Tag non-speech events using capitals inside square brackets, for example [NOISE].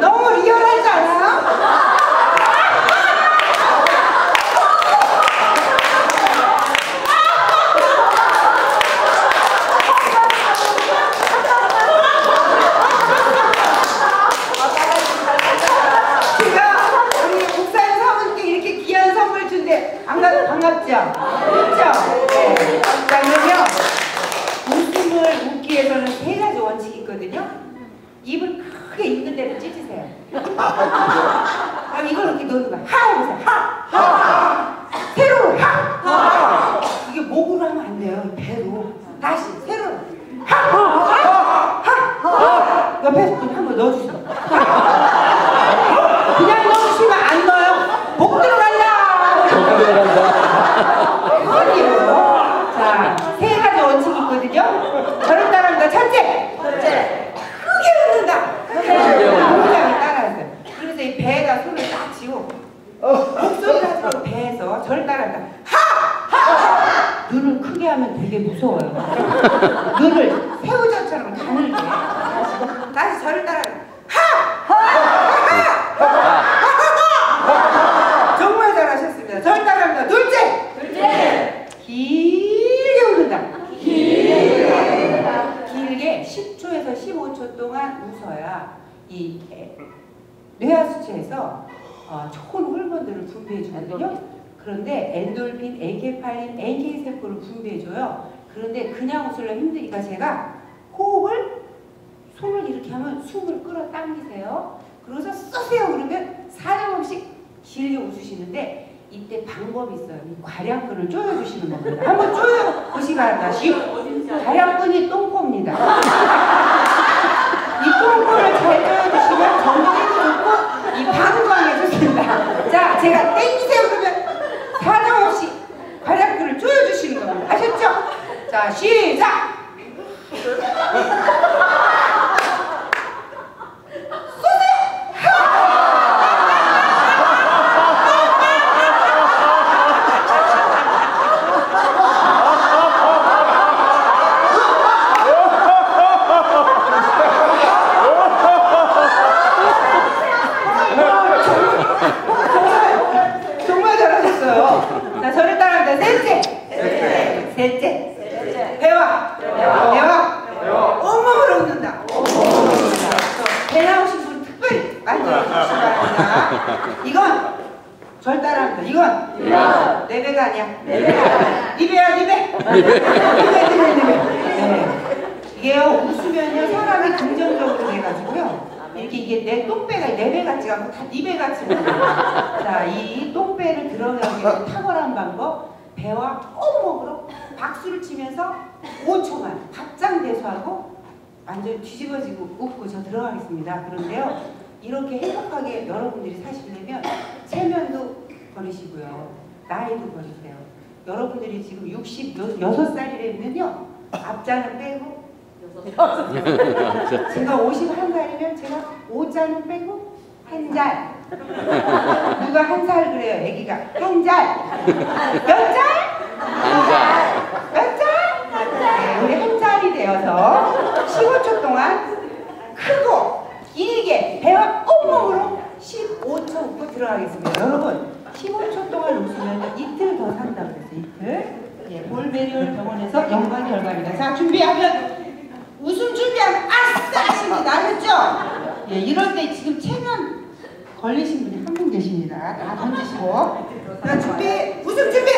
너무 리얼하지 않아요? 제가 우리 국산 사원께 이렇게 귀한 선물 준대 반갑, 반갑죠? 그렇죠? 네. 자 그러면 웃음을 웃기 위해서는 세 가지 원칙이 있거든요 입을 크게 있는 대로 찢으세요 그럼 이걸 이렇게 넣는 거야 하 해보세요 하! 하! 세로로 하! 하! 이게 목으로 하면 안 돼요 배로 다시 세로로 하! 하! 하! 옆에서 좀 한번 넣어주세요 그냥 넣으시면 안 넣어요. 목 들어간다. 아니요. 자, 세 가지 원칙이 있거든요. 저를 따라합니다. 첫째. 첫째. 크게 웃는다. 동작을 따라하세요. 그래서 이 배에다 손을 딱 쥐고 목소리를 하지 말고 배에서 저를 따라한다. 하! 하! 눈을 크게 하면 되게 무서워요. [LAUGHS] 눈을 새우젓처럼 가늘게. 다시, 다시 저를 따라한다. 정말 잘하셨습니다. 절 따라합니다. 둘째. 둘째. 길게 웃는다. 길게. 길게 10초에서 15초 동안 웃어야 이 에, 뇌하수체에서 어, 좋은 호르몬들을 분비해 주거든요. 그런데 엔돌핀, 에케팔린, NK 세포를 분비해 줘요. 그런데 그냥 웃으려 힘드니까 제가 호흡을 손을 이렇게 하면 숨을 끌어당기세요. 그러고서 쏘세요 그러면 사정없이 길게 웃으시는데 이때 방법이 있어요. 이 과량근을 조여주시는 겁니다. 한번 조여 보시기 바랍니다. 과량근이 똥꼬입니다. [LAUGHS] 이 똥꼬를 잘 조여주시면 정신도 좋고 이 방광해주신다. 자, 제가 땡기세요 그러면 사정없이 과량근을 조여주시는 겁니다. 아셨죠? 자, 시작! 정말 잘하셨어요. 자, 저를 따라합니다. 셋째. 셋째. 셋째. 배와. 배와. 온몸으로 웃는다. 배 나오신 분 특별히 만져주시기 바랍니다. 이건 절 따라합니다. 이건 내 배가 아니야. 네 배야, 네 배. 네 배, 네 배, 네 배. 네. 이게요, 웃으면요, 사람이 긍정적으로 돼가지고요. 이렇게 이게 내 똥배가 내 배 같지 않고 다네배 같이 보여요. 자, 이 똥배를 들어가기 위해 탁월한 방법, 배와 온몸으로 박수를 치면서 5초만 답장대소하고 완전 뒤집어지고 웃고 저 들어가겠습니다. 그런데요, 이렇게 행복하게 여러분들이 사시려면 체면도 버리시고요, 나이도 버리세요. 여러분들이 지금 66살이라면요, 앞자는 빼고 제가 51살이면 제가 5자는 빼고 한 잘. 누가 한 살 그래요, 애기가. 한 잘. 몇 잘? 한 잘. 몇 잘? 네, 우리 한 잘이 되어서 15초 동안 크고 길게 배와 온몸으로 15초 웃고 들어가겠습니다. 여러분, 15초 동안 웃으면 이틀 더 산다고 그랬어요, 이틀. 예, 볼베리올 병원에서 연관 결과입니다. 자, 준비하면 웃음 준비하면 아싸 하십니다. 아셨죠? 예, 이럴 때 지금 체면 걸리신 분이 한 분 계십니다. 다 던지시고. 자, 준비, 웃음 준비!